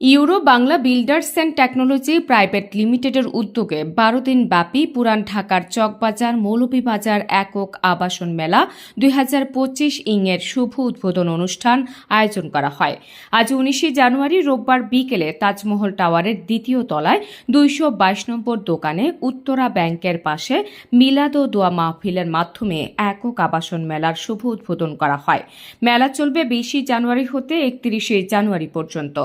Euro Bangla builders and technology private লিমিটেডের উদ্যোগে বারো দিন ব্যাপী পুরান ঢাকার চকবাজার, মৌলভীবাজার একক আবাসন মেলা দুই হাজার পঁচিশ ইংয়ের শুভ উদ্বোধন অনুষ্ঠান আয়োজন করা হয়। আজ উনিশে জানুয়ারি রোববার বিকেলে তাজমহল টাওয়ারের দ্বিতীয় তলায় দুইশো বাইশ নম্বর দোকানে উত্তরা ব্যাংকের পাশে মিলাদ ও দোয়া মাহফিলের মাধ্যমে একক আবাসন মেলার শুভ উদ্বোধন করা হয়। মেলা চলবে বিশে জানুয়ারি হতে একত্রিশে জানুয়ারি পর্যন্ত।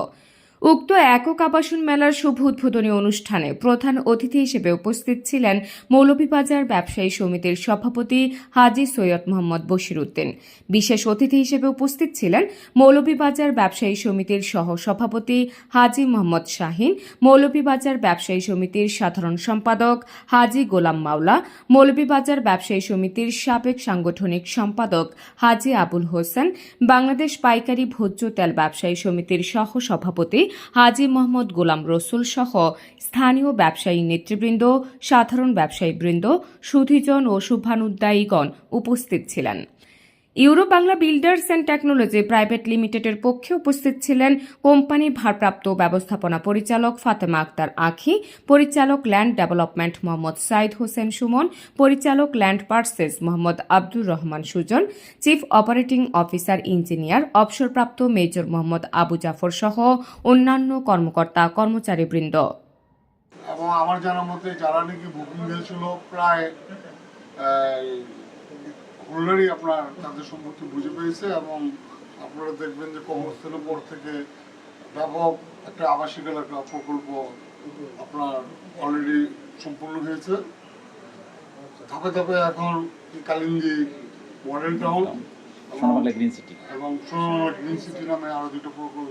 উক্ত একক আবাসন মেলার শুভ উদ্বোধনী অনুষ্ঠানে প্রধান অতিথি হিসেবে উপস্থিত ছিলেন মৌলভীবাজার ব্যবসায়ী সমিতির সভাপতি হাজি সৈয়দ মোহাম্মদ বশির উদ্দিন বিশেষ অতিথি হিসেবে উপস্থিত ছিলেন মৌলভীবাজার ব্যবসায়ী সমিতির সহ সভাপতি হাজি মোহাম্মদ শাহিন, মৌলভীবাজার ব্যবসায়ী সমিতির সাধারণ সম্পাদক হাজি গোলাম মাওলা, মৌলভীবাজার ব্যবসায়ী সমিতির সাবেক সাংগঠনিক সম্পাদক হাজি আবুল হোসেন, বাংলাদেশ পাইকারি ভোজ্য তেল ব্যবসায়ী সমিতির সহ সভাপতি হাজি মোহাম্মদ গোলাম রসুল সহ স্থানীয় ব্যবসায়ী নেতৃবৃন্দ, সাধারণ ব্যবসায়ীবৃন্দ, সুধীজন ও শুভানুদ্দায়ীগণ উপস্থিত ছিলেন। Euro Bangla builders and technology private লিমিটেডের পক্ষে উপস্থিত ছিলেন কোম্পানি ভারপ্রাপ্ত ব্যবস্থাপনা পরিচালক ফাতেমা আক্তার আখি, পরিচালক ল্যান্ড ডেভেলপমেন্ট মোহাম্মদ সাইদ হোসেন সুমন, পরিচালক land purchase Mohammad Abdur Rahman Sujan, chief operating officer engineer, অবসরপ্রাপ্ত মেজর মোহাম্মদ আবু জাফর সহ অন্যান্য কর্মকর্তা কর্মচারীবৃন্দ। এবং আমার জানার মতে, যারা নাকি বুকিং হয়েছিল, প্রায় অলরেডি আপনার তাদের সম্পর্কে বুঝে পেয়েছে এবং আপনারা দেখবেন যে কর্মস্থলের পর থেকে ব্যাপক একটা আবাসিক এলাকা প্রকল্প আপনার অলরেডি সম্পূর্ণ হয়েছে। ধাপে ধাপে এখন Kalindi model town Sonabangla green city এবং সোনারগাঁ গ্রিন সিটি নামে আরও দুটো প্রকল্প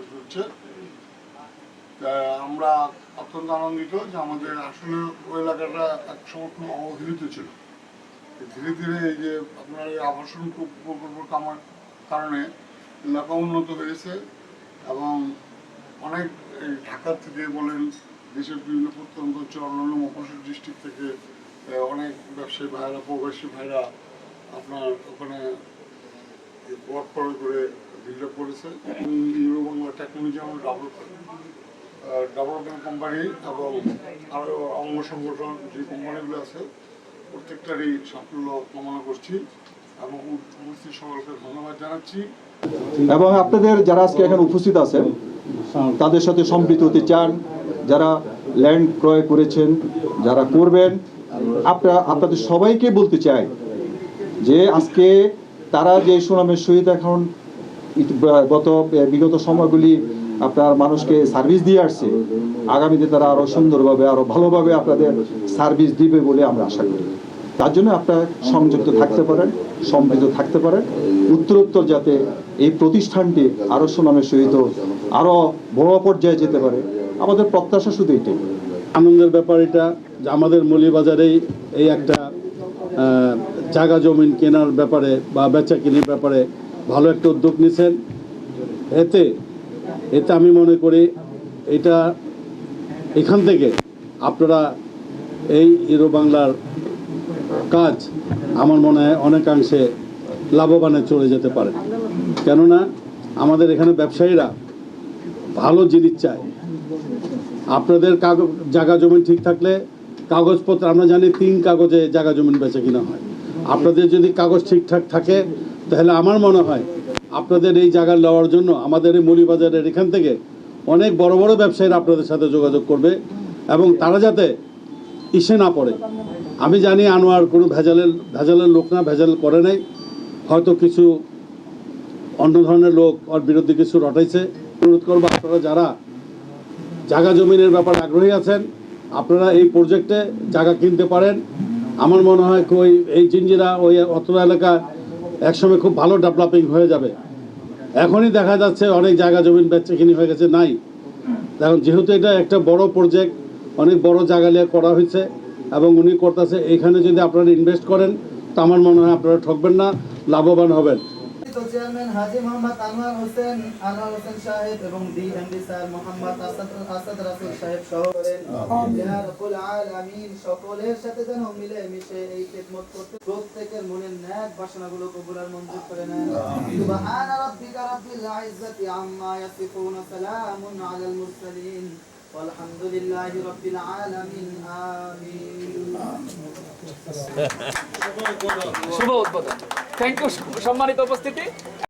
তা আমরা অত্যন্ত আনন্দিত যে আমাদের আসলে ওই এলাকাটা এক সময় খুব অবহেলিত ছিল। ধীরে ধীরে এই যে আপনার এই আবাসন প্র- প্রকল্প কামার কারণে এলাকা উন্নত হয়েছে এবং অনেক এই ঢাকা থেকে বলেন দেশের বিভিন্ন প্রত্যন্ত অঞ্চল, অন্যান্য মফস্বল ডিস্ট্রিক্ট থেকে অনেক ব্যবসায়ী ভাইরা প্রবাসী ভাইরা আপনার ওখানে ওয়ার্ক করে করে বিল্ড করেছে। ইউরো বাংলা টেকনোলজি এবং ডেভেলপমেন্ট কোম্পানি এবং আরও অঙ্গ সংগঠন যে কোম্পানিগুলো আছে প্রত্যেকটারই সাফল্য কামনা করছি এবং উপস্থিত সকলকে ধন্যবাদ জানাচ্ছি। এবং আপনাদের যারা আজকে এখানে উপস্থিত আছেন, তাদের সাথে সম্পৃক্ত হতে চান, যারা ল্যান্ড ক্রয় করেছেন, যারা করবেন, আপনারা, আপনাদের সবাইকে বলতে চাই যে আজকে তারা যে সুনামের সহিত এখন গত বিগত সময়গুলি আপনার মানুষকে সার্ভিস দিয়ে আসছে। আগামীতে তারা আরও সুন্দরভাবে, আরও ভালোভাবে আপনাদের সার্ভিস দিবে বলে আমরা আশা করি। তার জন্য আপনারা সংযুক্ত থাকতে পারেন সম্পৃক্ত থাকতে পারেন। উত্তরোত্তর যাতে এই প্রতিষ্ঠানটি আরও সুনামের সহিত আরও বড় পর্যায়ে যেতে পারে, আমাদের প্রত্যাশা শুধু এটাই। আনন্দের ব্যাপার এটা যে আমাদের মৌলিবাজারেই এই একটা জায়গা জমিন কেনার ব্যাপারে বা বেচা কেনার ব্যাপারে ভালো একটা উদ্যোগ নিয়েছেন এতে এতে আমি মনে করি এটা এখান থেকে আপনারা এই ইরো বাংলার কাজ আমার মনে হয় অনেকাংশে লাভবানে চলে যেতে পারে। কেননা আমাদের এখানে ব্যবসায়ীরা ভালো জিনিস চায়। আপনাদের কাগজ, জায়গা জমি ঠিক থাকলে কাগজপত্র, আমরা জানি তিন কাগজে জায়গা জমিন বেচে কিনা হয়। আপনাদের যদি কাগজ ঠিকঠাক থাকে, তাহলে আমার মনে হয় আপনাদের এই জায়গা নেওয়ার জন্য আমাদের এই মৌলিবাজারের এখান থেকে অনেক বড় বড় ব্যবসায়ীরা আপনাদের সাথে যোগাযোগ করবে এবং তারা যাতে ইসে না পড়ে। আমি জানি আনোয়ার কোনো ভেজালের ভেজালের লোক না, ভেজাল করে নাই। হয়তো কিছু অন্য ধরনের লোক ওর বিরুদ্ধে কিছু রটাইছে। অনুরোধ করব আপনারা যারা জায়গা জমিনের ব্যাপারে আগ্রহী আছেন, আপনারা এই প্রজেক্টে জায়গা কিনতে পারেন। আমার মনে হয় ওই এই জিঞ্জিরা ওই অত্র এলাকা একসময় খুব ভালো ডেভেলপিং হয়ে যাবে। এখনই দেখা যাচ্ছে অনেক জায়গা জমিন বেচে কিনি হয়ে গেছে, নাই। এখন যেহেতু এটা একটা বড় প্রজেক্ট অনেক বড় জায়গা নিয়ে করা হয়েছে এবং উনি করতেছে এখানে যদি আপনারা ইনভেস্ট করেন, তো আমার মনে হয় আপনারা ঠকবেন না, লাভবান হবেন। সম্মানিত চেয়ারম্যান হাজি মোহাম্মদ আনোয়ার হোসেন আনোয়ার হোসেন সাহেব এবং ডিএমডি স্যার মোহাম্মদ আসাদ আসাদ রাসুল সাহেব সহ করেন। আলামিন সকলের সাথে যেন মিলে মিশে এই খেদমত করতে প্রত্যেকের মনের ন্যাক বাসনাগুলো কবুল আর মঞ্জুর করে নেন। সুবহান রাব্বিকা রাব্বিল ইজ্জাতি আম্মা ইয়াসিফুন সালামুন আলাল মুরসালিন। والحمد لله رب العالمين آمين শুভ উদ্বোধন থ্যাংক ইউ সম্মানিত উপস্থিতি